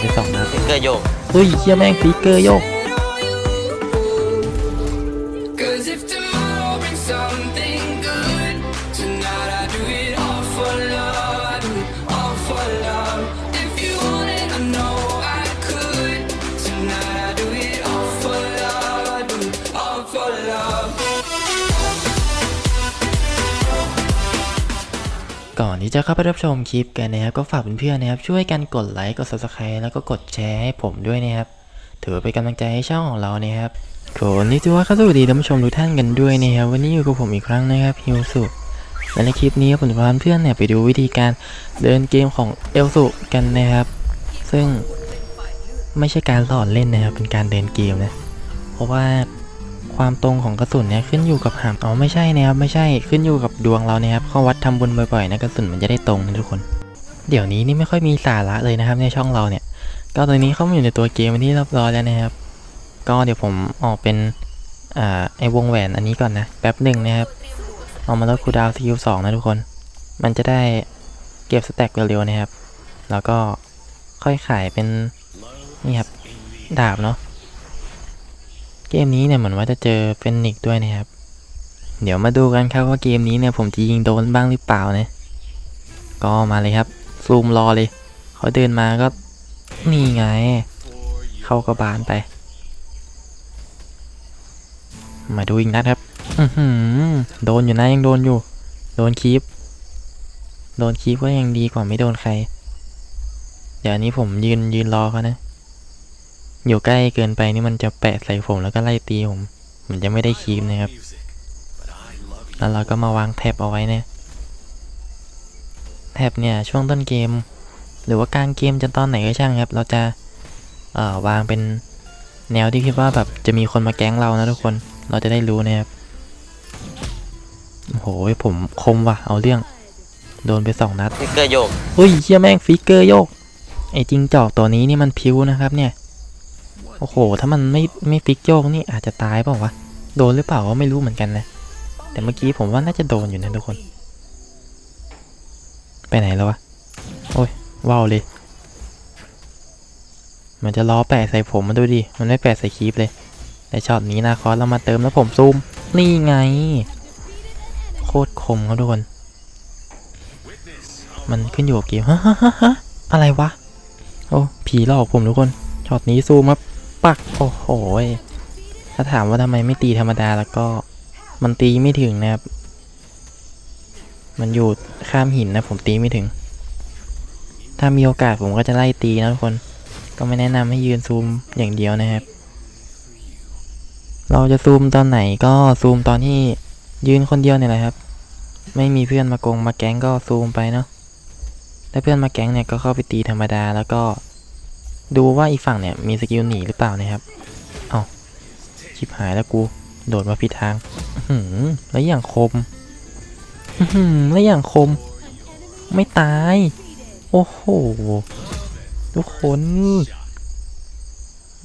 ไปสองนัดฟิกเกอร์โยก เฮ้ยเฮียแม่งฟิกเกอร์โยก ก่อนที่จะเข้าไปรับชมคลิปกันนะครับ ก็ฝากเพื่อนๆนะครับ ช่วยกันกดไลค์ กด subscribe แล้วก็กดแชร์ให้ผมด้วยนะครับ ถือเป็นกำลังใจให้ช่องของเรานะครับขอนี้จะว่าข้าสวัสดีท่านผู้ชมทุกท่านกันด้วยนะครับ วันนี้อยู่กับผมอีกครั้งนะครับฮิวสุและในคลิปนี้ผมจะพาเพื่อนเนี่ยไปดูวิธีการเดินเกมของเอลสุกันนะครับ ซึ่งไม่ใช่การสอนเล่นนะครับ เป็นการเดินเกมนะ เพราะว่า ความตรงของกระสุนเนี่ยขึ้นอยู่กับหามอ๋อไม่ใช่นะครับไม่ใช่ขึ้นอยู่กับดวงเรานะครับเข้าวัดทำบุญบ่อยๆนะกระสุนมันจะได้ตรงนะทุกคน เดี๋ยวนี้นี่ไม่ค่อยมีสาระเลยนะครับในช่องเราเนี่ย ก็ตอนนี้เข้ามาอยู่ในตัวเกมที่เรียบร้อยแล้วนะครับ ก็เดี๋ยวผมออกเป็นอ่าไอวงแหวนอันนี้ก่อนนะแป๊บหนึ่งนะครับเอามาลดคูดาวสกิลสองนะทุกคน มันจะได้เก็บสแต็กเร็วๆนะครับ แล้วก็ค่อยขายเป็นนี่ครับดาบเนาะ เกมนี้เนี่ยเหมือนว่าจะเจอเฟนิกซ์ด้วยนะครับ เดี๋ยวมาดูกันครับว่าเกมนี้เนี่ยผมจะยิงโดนบ้างหรือเปล่านะ ก็มาเลยครับ ซูมรอเลย เขาเดินมาก็นี่ไง เข้ากระบาลไป มาดูอีกนัดครับ อือหือโดนอยู่นะยังโดนอยู่ โดนคีปโดนคีปก็ยังดีกว่าไม่โดนใคร เดี๋ยวนี้ผมยืนยืนรอเขานะ อยู่ใกล้เกินไปนี่มันจะแปะใส่ผมแล้วก็ไล่ตีผมผมจะไม่ได้คีมนะครับ แล้วเราก็มาวางแท็บเอาไว้เนี่ย แท็บเนี่ยช่วงต้นเกม หรือว่ากลางเกมจะตอนไหนก็ช่างครับ เราจะเอ่อวางเป็นแนวที่คิดว่าแบบจะมีคนมาแก๊งเรานะทุกคน เราจะได้รู้นะครับ โอ้โหผมคมว่ะ เอาเรื่อง โดนไปสองนัด ฟิกเกอร์โยก เฮ้ยเชี่ยแม่งฟิกเกอร์โยก ไอ้จิงจอกตัวนี้นี่มันพิวนะครับเนี่ย โอ้โห ถ้ามันไม่ไม่ฟิกโยกนี่อาจจะตายเปล่าวะ โดนหรือเปล่าก็ไม่รู้เหมือนกันนะ แต่เมื่อกี้ผมว่าน่าจะโดนอยู่นะทุกคน ไปไหนแล้ววะ โอ้ยว้าวเลย มันจะล้อแปะใส่ผมมาดูดิ มันไม่แปะใส่คลิปเลย แต่ช็อตนี้นาคอสเรามาเติมแล้วผมซูม นี่ไง โคตรคมครับทุกคน มันขึ้นอยู่กับเกมฮะฮะฮะอะไรวะ โอ้ ผีหลอกผมทุกคน ช็อตนี้ซูมมา ปัก โอ้โห ถ้าถามว่าทำไมไม่ตีธรรมดาแล้วก็มันตีไม่ถึงนะครับ มันอยู่ข้ามหินนะผมตีไม่ถึง ถ้ามีโอกาสผมก็จะไล่ตีนะทุกคน ก็ไม่แนะนำให้ยืนซูมอย่างเดียวนะครับ เราจะซูมตอนไหนก็ซูมตอนที่ยืนคนเดียวเนี่ยแหละครับ ไม่มีเพื่อนมากงมาแก๊งก็ซูมไปเนาะ ถ้าเพื่อนมาแก๊งเนี่ยก็เข้าไปตีธรรมดาแล้วก็ ดูว่าอีกฝั่งเนี่ยมีสกิลหนีหรือเปล่านะครับ เอาชิบหายแล้วกู โดดมาผิดทางอื้อหือแล้วอย่างคมอื้อหือแล้วอย่างคม ไม่ตาย โอ้โห ทุกคน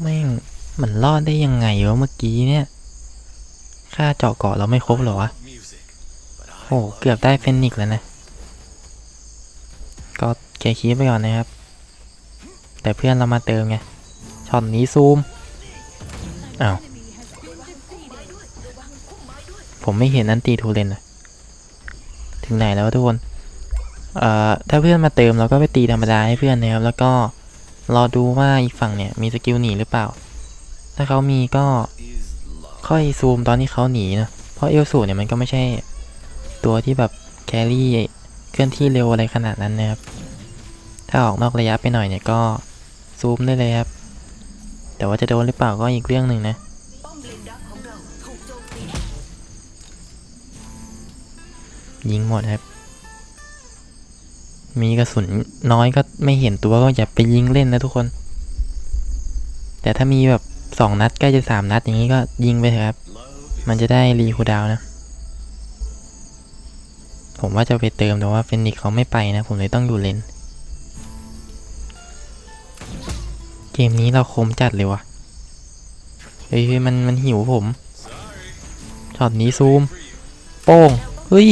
แม่ง มันรอดได้ยังไงวะเมื่อกี้เนี่ย ค่าเจาะเกาะเราไม่ครบหรอวะโอ้เกือบได้เฟนิกแล้วนะ ก็แกยร์คีย์ไปก่อนนะครับ แต่เพื่อนเรามาเติมไงช็อตนี้ซูมอ้าวผมไม่เห็นนันตีทูเลนอะถึงไหนแล้วทุกคนเอ่อถ้าเพื่อนมาเติมเราก็ไปตีธรรมดาให้เพื่อนนะครับแล้วก็รอดูว่าอีกฝั่งเนี่ยมีสกิลหนีหรือเปล่า ถ้าเขามีก็ค่อยซูมตอนที่เขาหนีนะเพราะเอลสูเนี่ยมันก็ไม่ใช่ตัวที่แบบแครี่เคลื่อนที่เร็วอะไรขนาดนั้นนะครับถ้าออกนอกระยะไปหน่อยเนี่ยก็ ซูมได้เลยครับ แต่ว่าจะโดนหรือเปล่าก็อีกเรื่องหนึ่งนะยิงหมดครับ มีกระสุนน้อยก็ไม่เห็นตัวก็อย่าไปยิงเล่นนะทุกคน แต่ถ้ามีแบบสองนัดใกล้จะสามนัดอย่างนี้ก็ยิงไปเถอะครับ มันจะได้รีคูดาวนะ ผมว่าจะไปเติมแต่ว่าเฟนิกซ์เขาไม่ไปนะ ผมเลยต้องอยู่เลน เกมนี้เราคมจัดเลยวะเฮ้ยมันมันหิวผมช็อตนี้ซูม โป้ง เฮ้ย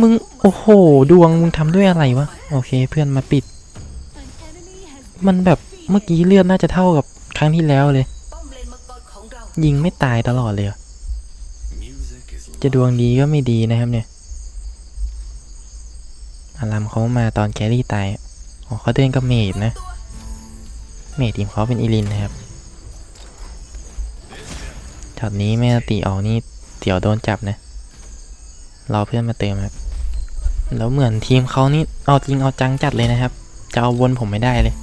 มึง โอ้โห ดวงมึงทำด้วยอะไรวะ โอเคเพื่อนมาปิด มันแบบเมื่อกี้เลือดน่าจะเท่ากับครั้งที่แล้วเลย ยิงไม่ตายตลอดเลย จะดวงดีก็ไม่ดีนะครับเนี่ย อารามเขามาตอนแครี่ตาย อ๋อเขาเดินกับเมดนะ เมทีมเขาเป็นอีลินนะครับช็อตนี้แม่ตีออกนี่เดี๋ยวโดนจับนะรอเพื่อนมาเติมครับ แล้วเหมือนทีมเขานี่เอาจริงเอาจังจัดเลยนะครับ จะเอาวนผมไม่ได้เลย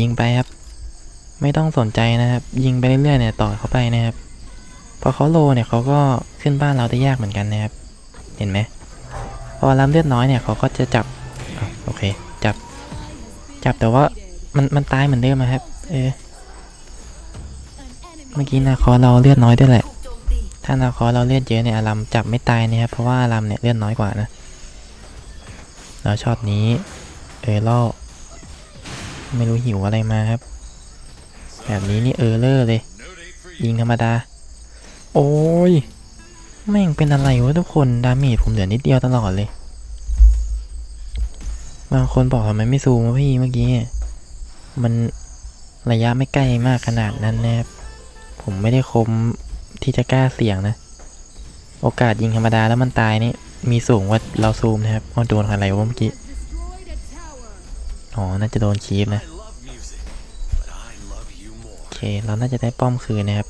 ยิงไปครับ ไม่ต้องสนใจนะครับ ยิงไปเรื่อยๆเนี่ยต่อเขาไปนะครับ พอเขาโลเนี่ยเขาก็ขึ้นบ้านเราได้ยากเหมือนกันนะครับ เห็นไหมพอรับเลือดน้อยเนี่ยเขาก็จะจับอโอเค จับ จับแต่ว่ามันมันตายเหมือนเดิมครับ เออ เมื่อกี้นาคอเราเลือดน้อยด้วยแหละ ถ้านาคอเราเลือดเยอะเนี่ยอารัมจับไม่ตายนะครับ เพราะว่าอารัมเนี่ยเลือดน้อยกว่านะ แล้วช็อตนี้ เออล่อไม่รู้หิวอะไรมาครับ แบบนี้นี่เออเลอร์เลย ยิงธรรมดา โอ้ย แม่งเป็นอะไรวะทุกคน ดาเมจผมเหลือนิดเดียวตลอดเลย บางคนบอกทำไมไม่ซูมวะพี่เมื่อกี้ มันระยะไม่ใกล้มากขนาดนั้นนะครับ ผมไม่ได้คมที่จะกล้าเสี่ยงนะ โอกาสยิงธรรมดาแล้วมันตายนี่มีสูงว่าเราซูมนะครับว่าโดนอะไรวะเมื่อกี้ อ๋อ น่าจะโดนคีฟนะ โอเค เราน่าจะได้ป้อมคืนนะครับ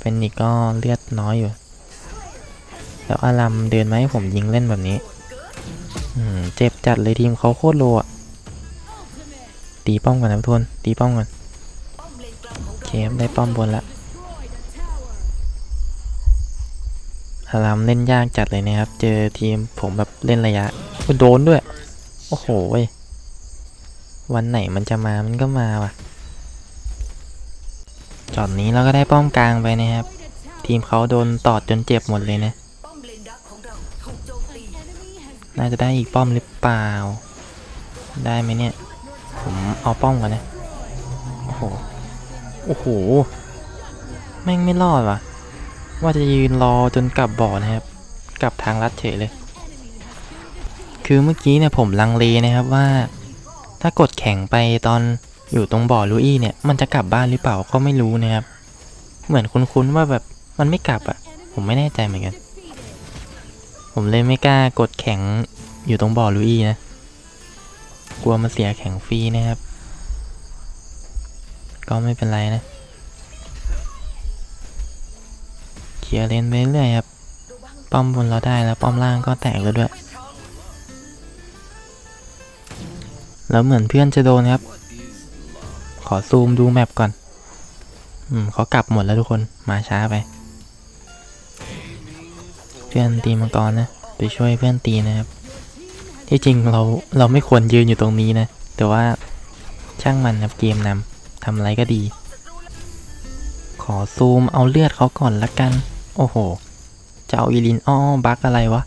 เป็นอีกก็เลือดน้อยอยู่ แล้วอารัมเดินมาให้ผมยิงเล่นแบบนี้ เจ็บจัดเลยทีมเขาโคตรโลอะตีป้อมก่อนนะทุกคนตีป้อมก่อนป้อมเคครับได้ป้อมบนละอารัมเล่นยากจัดเลยนะครับ เจอทีมผมแบบเล่นระยะโดนด้วย โอ้โหวันไหนมันจะมามันก็มาว่ะ จอดนี้เราก็ได้ป้อมกลางไปนะครับ ทีมเขาโดนตอดจนเจ็บหมดเลยนะ น่าจะได้อีกป้อมหรือเปล่า ได้ไหมเนี่ย ผมเอาป้อมก่อนนะ โอ้โห โอ้โห แม่งไม่รอดว่ะ ว่าจะยืนรอจนกลับบ่อนะครับ กลับทางลัดเฉยเลย คือเมื่อกี้เนี่ยผมลังเลนะครับว่า ถ้ากดแข่งไปตอนอยู่ตรงบ่อลูอี้เนี่ย มันจะกลับบ้านหรือเปล่าก็ไม่รู้นะครับ เหมือนคุ้นๆว่าแบบมันไม่กลับอะ่ะ ผมไม่แน่ใจเหมือนกัน ผมเลยไม่กล้ากดแข่งอยู่ตรงบ่อลูอีนะ กลัวมันเสียแข่งฟรีนะครับ ก็ไม่เป็นไรนะเคลียร์เลนไปเรื่อยครับ ป้อมบนเราได้แล้วป้อมล่างก็แตกแล้วด้วย แล้วเหมือนเพื่อนจะโดนครับ ขอซูมดูแมปก่อน อืมเขากลับหมดแล้วทุกคนมาช้าไป เพื่อนตีมังกรนะ ไปช่วยเพื่อนตีนะครับ ที่จริงเราเราไม่ควรยืนอยู่ตรงนี้นะ แต่ว่าช่างมันครับเกมนำทำอะไรก็ดี ขอซูมเอาเลือดเขาก่อนละกัน โอ้โหจะเอาอีลินอ้อบักอะไรวะ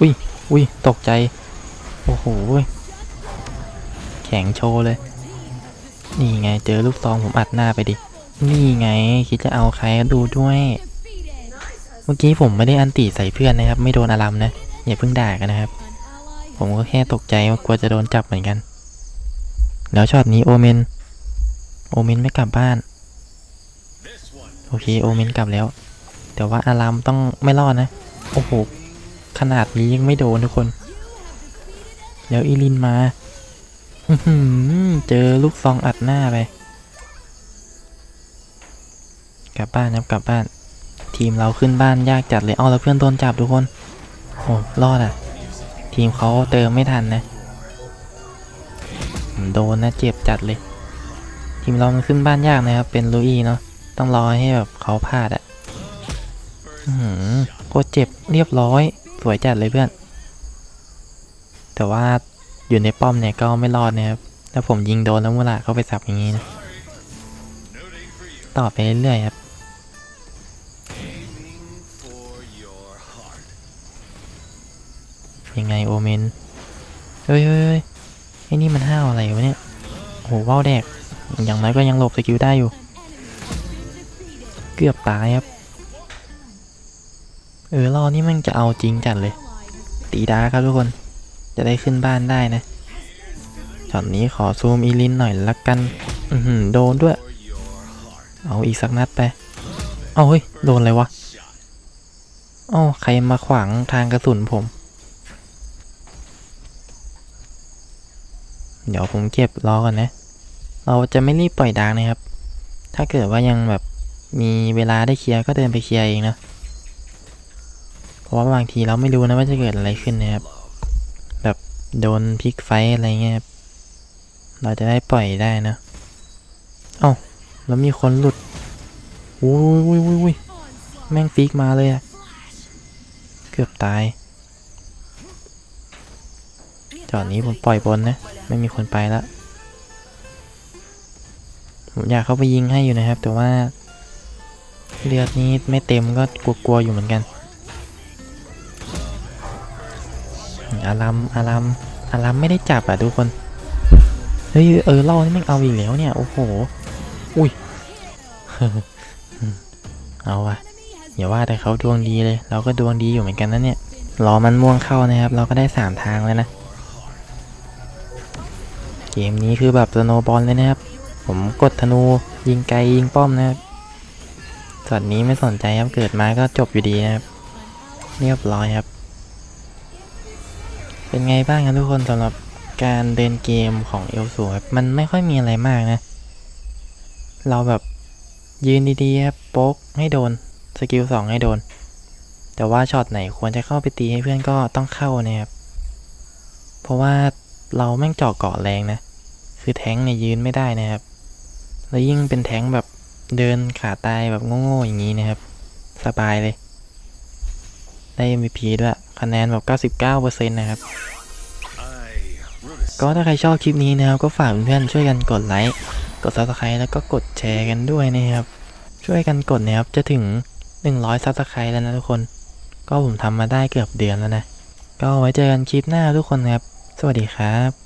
อุ้ยอุ้ยตกใจ โอ้โหแข็งโชว์เลย นี่ไงเจอลูกซองผมอัดหน้าไปดิ นี่ไงคิดจะเอาใครดูด้วย เมื่อกี้ผมไม่ได้อันติใส่เพื่อนนะครับ ไม่โดนอารัมนะอย่าเพิ่งด่ากันนะครับ ผมก็แค่ตกใจกลัวจะโดนจับเหมือนกัน แล้วช็อตนี้โอเมน โอเมนไม่กลับบ้าน โอเคโอเมนกลับแล้ว แต่ว่าอารามต้องไม่รอดนะ โอ้โห ขนาดนี้ยังไม่โดนทุกคน แล้วอีลินมาเจอลูกซองอัดหน้าไป กลับบ้านครับกลับบ้าน ทีมเราขึ้นบ้านยากจัดเลยอ้อแล้วเพื่อนโดนจับทุกคนโอ้รอดอะ ทีมเขาเติมไม่ทันนะโดนนะเจ็บจัดเลย ทีมเรามันขึ้นบ้านยากนะครับ เป็นลุยเนาะต้องรอให้แบบเขาพลาดอะ่ะอื้อหือโคตรเจ็บเรียบร้อย สวยจัดเลยเพื่อน แต่ว่าอยู่ในป้อมเนี่ยก็ไม่รอดนะครับถ้าผมยิงโดนแล้วมูลาเข้าไปสับอย่างนี้นะต่อไปเรื่อยๆครับ ยังไงโอเมนเฮ้ยเฮ้ยเฮ้ยไอ้นี่มันห้าวอะไรวะเนี่ยโอ้โหว่าวแดก อย่างน้อยก็ยังหลบสกิลได้อยู่ เกือบตายครับ เออรอนี่มันจะเอาจริงจัดเลย ตีดาครับทุกคน จะได้ขึ้นบ้านได้นะช็อตนี้ขอซูมอีลินหน่อยละกัน อือหือโดนด้วย เอาอีกสักนัดไป เอาเฮ้ย โดนอะไรวะ Shot. อ้ใครมาขวางทางกระสุนผม เดี๋ยวผมเก็บรอก่อนนะ เราจะไม่รีบปล่อยดาร์กนะครับ ถ้าเกิดว่ายังแบบมีเวลาได้เคลียร์ก็เดินไปเคลียร์เองนะ เพราะว่าบางทีเราไม่รู้นะว่าจะเกิดอะไรขึ้นนะครับ แบบโดนพลิกไฟอะไรเงี้ย เราจะได้ปล่อยได้นะเอ้าแล้วมีคนหลุดอุ้ยอุ้ยอุ้ยอุ้ยแม่งฟิกมาเลยอะเกือบตาย จอดนี้ผมปล่อยบนนะ ไม่มีคนไปละผมอยากเข้าไปยิงให้อยู่นะครับ แต่ว่าเลือดนี้ไม่เต็มก็กลัวๆอยู่เหมือนกัน อารัมอารัมอารัมไม่ได้จับอะทุกคน เฮ้ยเออเล่านี่ม่งเอาอีกแล้วเนี่ย โอ้โห อุ้ย เอาวะอย่าว่าแต่เขาดวงดีเลย เราก็ดวงดีอยู่เหมือนกันนะเนี่ยรอมันม่วงเข้านะครับ เราก็ได้สามทางแล้วนะ เกมนี้คือแบบสโนบอลเลยนะครับ ผมกดธนูยิงไกลยิงป้อมนะครับตอนนี้ไม่สนใจครับเกิดมาก็จบอยู่ดีนะครับ เรียบร้อยครับ เป็นไงบ้างครับทุกคนสำหรับการเดินเกมของเอลสูครับมันไม่ค่อยมีอะไรมากนะ เราแบบยืนดีๆครับโป๊กให้โดนสกิลสองให้โดน แต่ว่าช็อตไหนควรจะเข้าไปตีให้เพื่อนก็ต้องเข้านะครับ เพราะว่าเราแม่งเจาะเกาะแรงนะ คือแท้งเนี่ยยืนไม่ได้นะครับ แล้วยิ่งเป็นแท้งแบบเดินขาตายแบบโง่ๆอย่างนี้นะครับ สบายเลย ได้ MVP ด้วยคะแนนแบบ99%นะครับ ก็ถ้าใครชอบคลิปนี้นะครับ ก็ฝากเพื่อนๆช่วยกันกดไลค์ กด subscribe แล้วก็กดแชร์กันด้วยนะครับ ช่วยกันกดนะครับ จะถึง 100 subscribe แล้วนะทุกคน ก็ผมทำมาได้เกือบเดือนแล้วนะ ก็ไว้เจอกันคลิปหน้าทุกคนครับ สวัสดีครับ